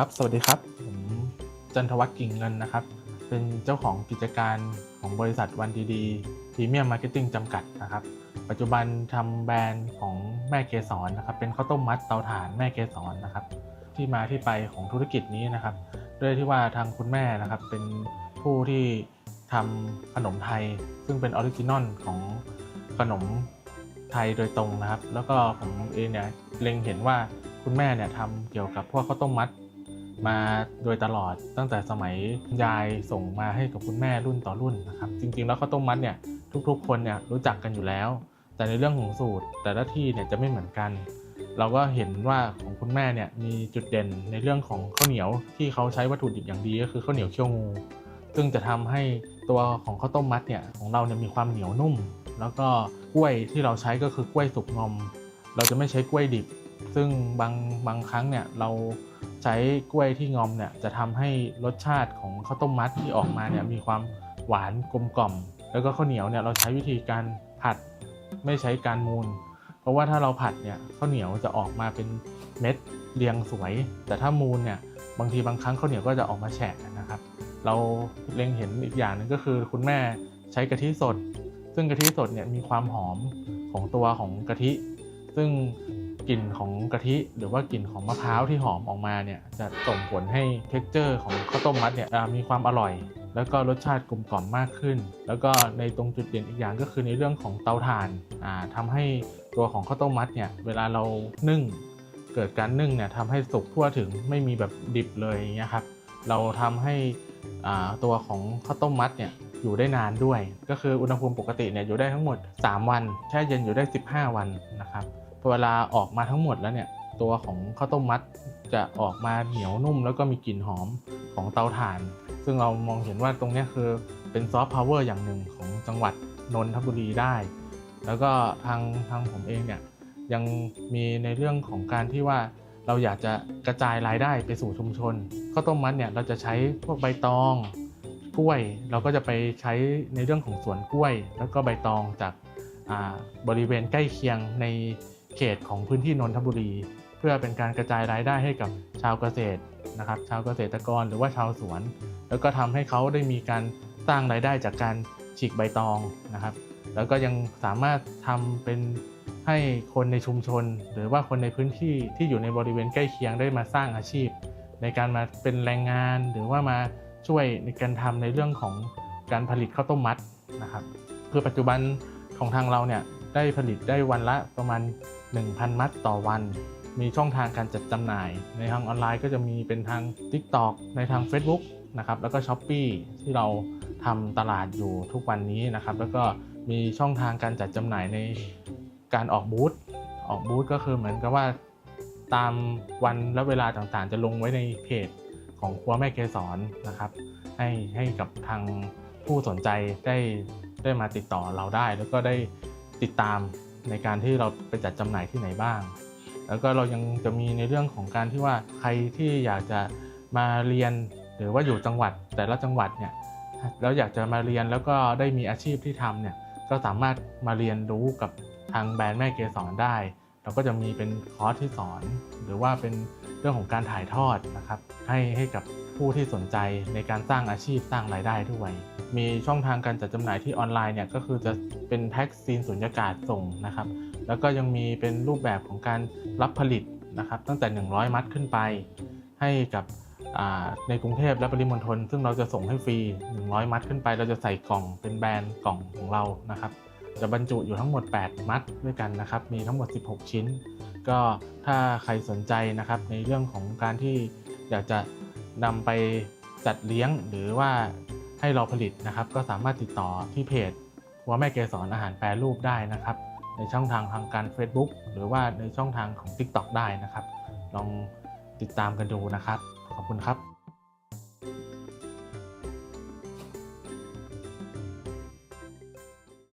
ครับ สวัสดีครับ ผมจันทวัฒน์กิ่งเงินนะครับ เป็นเจ้าของกิจการของบริษัทวันดีดีพรีเมียมมาร์เก็ตติ้งจำกัดนะครับ ปัจจุบันทำแบรนด์ของแม่เกสรนะครับ เป็นข้าวต้มมัดเตาถ่านแม่เกสรนะครับ ที่มาที่ไปของธุรกิจนี้นะครับ ด้วยที่ว่าทางคุณแม่นะครับ เป็นผู้ที่ทำขนมไทย ซึ่งเป็นออริจินอลของขนมไทยโดยตรงนะครับ แล้วก็ผมเองเนี่ยเล็งเห็นว่าคุณแม่เนี่ยทำเกี่ยวกับพวกข้าวต้มมัด มาโดยตลอดตั้งแต่สมัยยายส่งมาให้กับคุณแม่รุ่นต่อรุ่นนะครับจริงๆแล้วข้าวต้มมัดเนี่ยทุกๆ คนเนี่ยรู้จักกันอยู่แล้ว แต่ในเรื่องของสูตรแต่ละที่เนี่ยจะไม่เหมือนกัน เราก็เห็นว่าของคุณแม่เนี่ยมีจุดเด่นในเรื่องของข้าวเหนียวที่เขาใช้วัตถุดิบอย่างดีก็คือข้าวเหนียวเคี่ยวงูซึ่งจะทำให้ตัวของข้าวต้มมัดเนี่ยของเราเนี่ยมีความเหนียวนุ่ม แล้วก็กล้วยที่เราใช้ก็คือกล้วยสุกงอม เราจะไม่ใช้กล้วยดิบ ซึ่งบางบางครั้งเนี่ยเราใช้กล้วยที่งอมเนี่ยจะทำให้รสชาติของข้าวต้มมัดที่ออกมาเนี่ยมีความหวานกลมกล่อม แล้วก็ข้าวเหนียวเนี่ยเราใช้วิธีการผัดไม่ใช้การมูลเพราะว่าถ้าเราผัดเนี่ยข้าวเหนียวจะออกมาเป็นเม็ดเรียงสวย แต่ถ้ามูลเนี่ยบางทีบางครั้งข้าวเหนียวก็จะออกมาแฉะนะครับ เราเล็งเห็นอีกอย่างหนึงก็คือคุณแม่ใช้กะทิสด ซึ่งกะทิสดเนี่ยมีความหอมของตัวของกะทิ ซึ่ง กลิ่นของกะทิหรือว่ากลิ่นของมะพร้าวที่หอมออกมาเนี่ยจะส่งผลให้เท็กเจอร์ของข้าวต้มมัดเนี่ยมีความอร่อย แล้วก็รสชาติกลมกล่อมมากขึ้น แล้วก็ในตรงจุดเด่นอีกอย่างก็คือในเรื่องของเตาถ่านอ่าทำให้ตัวของข้าวต้มมัดเนี่ยเวลาเรานึ่ง เกิดการนึ่งเนี่ยทำให้สุกทั่วถึงไม่มีแบบดิบเลยอย่างเงี้ยครับเราทำให้อ่าตัวของข้าวต้มมัดเนี่ยอยู่ได้นานด้วย ก็คืออุณหภูมิปกติเนี่ยอยู่ได้ทั้งหมด 3 วัน แช่เย็นอยู่ได้ 15 วันนะครับ เวลาออกมาทั้งหมดแล้วเนี่ยตัวของข้าวต้มมัดจะออกมาเหนียวนุ่ม แล้วก็มีกลิ่นหอมของเตาถ่าน ซึ่งเรามองเห็นว่าตรงนี้คือเป็นซอฟต์พาวเวอร์อย่างหนึ่งของจังหวัดนนทบุรีได้ แล้วก็ทางทางผมเองเนี่ยยังมีในเรื่องของการที่ว่าเราอยากจะกระจายรายได้ไปสู่ชุมชนข้าวต้มมัดเนี่ยเราจะใช้พวกใบตองกล้วย เราก็จะไปใช้ในเรื่องของสวนกล้วย แล้วก็ใบตองจากบริเวณใกล้เคียงใน เขตของพื้นที่นนทบุรี เพื่อเป็นการกระจายรายได้ให้กับชาวเกษตรนะครับ ชาวเกษตรกรหรือว่าชาวสวน แล้วก็ทำให้เขาได้มีการสร้างรายได้จากการฉีกใบตองนะครับ แล้วก็ยังสามารถทำเป็นให้คนในชุมชน หรือว่าคนในพื้นที่ที่อยู่ในบริเวณใกล้เคียงได้มาสร้างอาชีพ ในการมาเป็นแรงงานหรือว่ามาช่วยในการทำในเรื่องของการผลิตข้าวต้มมัดนะครับ คือปัจจุบันของทางเราเนี่ย ได้ผลิตได้วันละประมาณ 1,000 มัดต่อวัน มีช่องทางการจัดจำหน่าย ในทางออนไลน์ก็จะมีเป็นทาง TikTok ในทาง Facebook นะครับแล้วก็ s h อ p e e ที่เราทำตลาดอยู่ทุกวันนี้นะครับแล้วก็มีช่องทางการจัดจำหน่ายในการออกบูธออกบูธก็คือเหมือนกับว่าตามวันและเวลาต่างๆ จะลงไว้ในเพจของครัวแม่เกสรนะครับ ให้ให้กับทางผู้สนใจได้ได้มาติดต่อเราได้ แล้วก็ได้ ติดตามในการที่เราไปจัดจำหน่ายที่ไหนบ้าง แล้วก็เรายังจะมีในเรื่องของการที่ว่าใครที่อยากจะมาเรียนหรือว่าอยู่จังหวัดแต่ละจังหวัดเนี่ยแล้วอยากจะมาเรียนแล้วก็ได้มีอาชีพที่ทำเนี่ยก็สามารถมาเรียนรู้กับทางแบรนด์แม่เกสรได้ เราก็จะมีเป็นคอร์สที่สอน หรือว่าเป็นเรื่องของการถ่ายทอดนะครับให้ให้กับ ผู้ที่สนใจในการสร้างอาชีพสร้างรายได้ด้วย มีช่องทางการจัดจำหน่ายที่ออนไลน์เนี่ยก็คือจะเป็นแพ็กซีนสุญญากาศส่งนะครับ แล้วก็ยังมีเป็นรูปแบบของการรับผลิตนะครับ ตั้งแต่ 100 มัดขึ้นไป ให้กับในกรุงเทพและปริมณฑลซึ่งเราจะส่งให้ฟรี 100 มัดขึ้นไป เราจะใส่กล่องเป็นแบรนด์กล่องของเรานะครับ จะบรรจุอยู่ทั้งหมด 8 มัดด้วยกันนะครับ มีทั้งหมด 16 ชิ้น ก็ถ้าใครสนใจนะครับในเรื่องของการที่อยากจะ นำไปจัดเลี้ยงหรือว่าให้เราผลิตนะครับ ก็สามารถติดต่อที่เพจหัวแม่เกสรอาหารแปรรูปได้นะครับ ในช่องทางทางการ Facebook หรือว่าในช่องทางของ TikTok ได้นะครับ ลองติดตามกันดูนะครับ ขอบคุณครับ